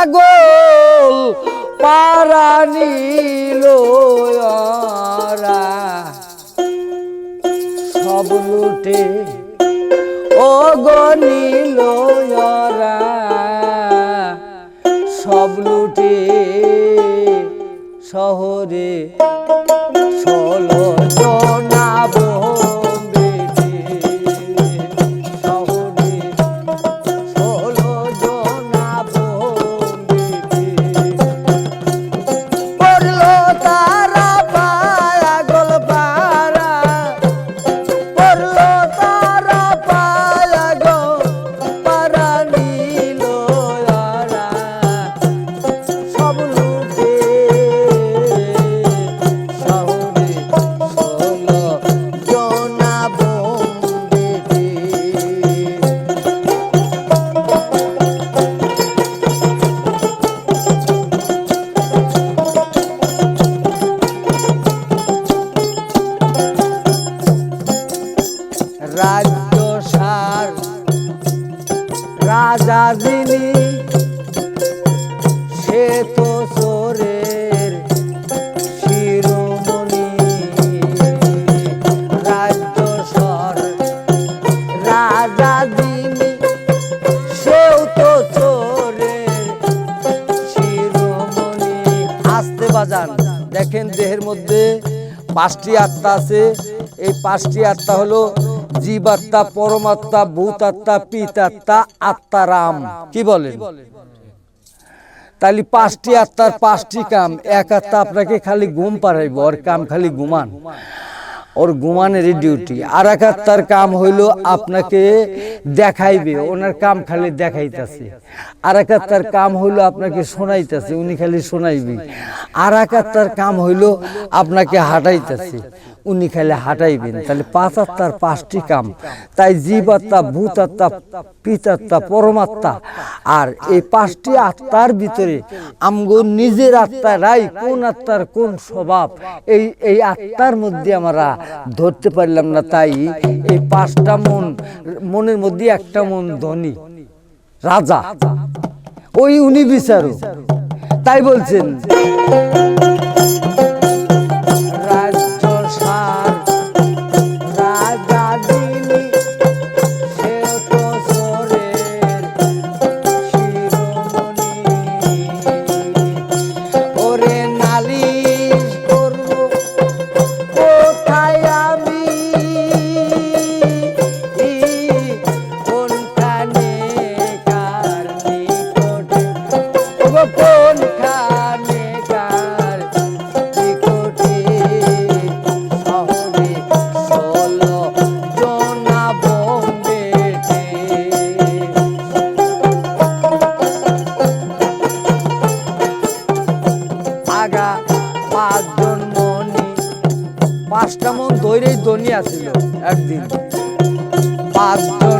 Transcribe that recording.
পাগল পারানিল ওরা। সব লুটে ও গনিল সব লুটে শহরে ষোলো রাজা যিনি সে তো সোরের শিরোমণি। রাজ্য সর রাজা যিনি সেও তো চোরের শিরোমণি। আসতে বাজান, দেখেন দেহের মধ্যে পাঁচটি আত্মা আছে। এই পাঁচটি আত্মা হলো জীব আত্মা পরমাত্মা ভূত আত্মা পিত আত্মা আত্মারাম। কি বলেন? তাহলে পাঁচটি আত্মার পাঁচটি কাম। এক আত্মা আপনাকে খালি ঘুম পাড়াইব ওর কাম খালি ঘুমান। ওর গুমানের ডিউটি আর এক আত্মার কাম হইল আপনাকে দেখাইবে, ওনার কাম খালি দেখাইতেছে। আর এক আত্মার কাম হইল আপনাকে শোনাইতেছে, উনি খালি শোনাইবে। আর এক আত্মার কাম হইল আপনাকে হাঁটাইতেছে, উনি খালি হাঁটাইবেন। তাহলে পাঁচ আত্মার পাঁচটি কাম। তাই জীব আত্মা, ভূত আত্মা পিতাত্মা পরমাত্মা আর এই পাঁচটি আত্মার ভিতরে আমগো নিজের আত্মারাই কোন আত্মার কোন স্বভাব, এই এই আত্মার মধ্যে আমরা ধরতে পারলাম না তাই এই পাঁচটা মন, মনের মধ্যে একটা মন ধনী, রাজা। ওই উনি বিচারক। তাই বলছেন পাঁচটা মন দৈরেই দনিয়া ছিল একদিন। পাঁচজন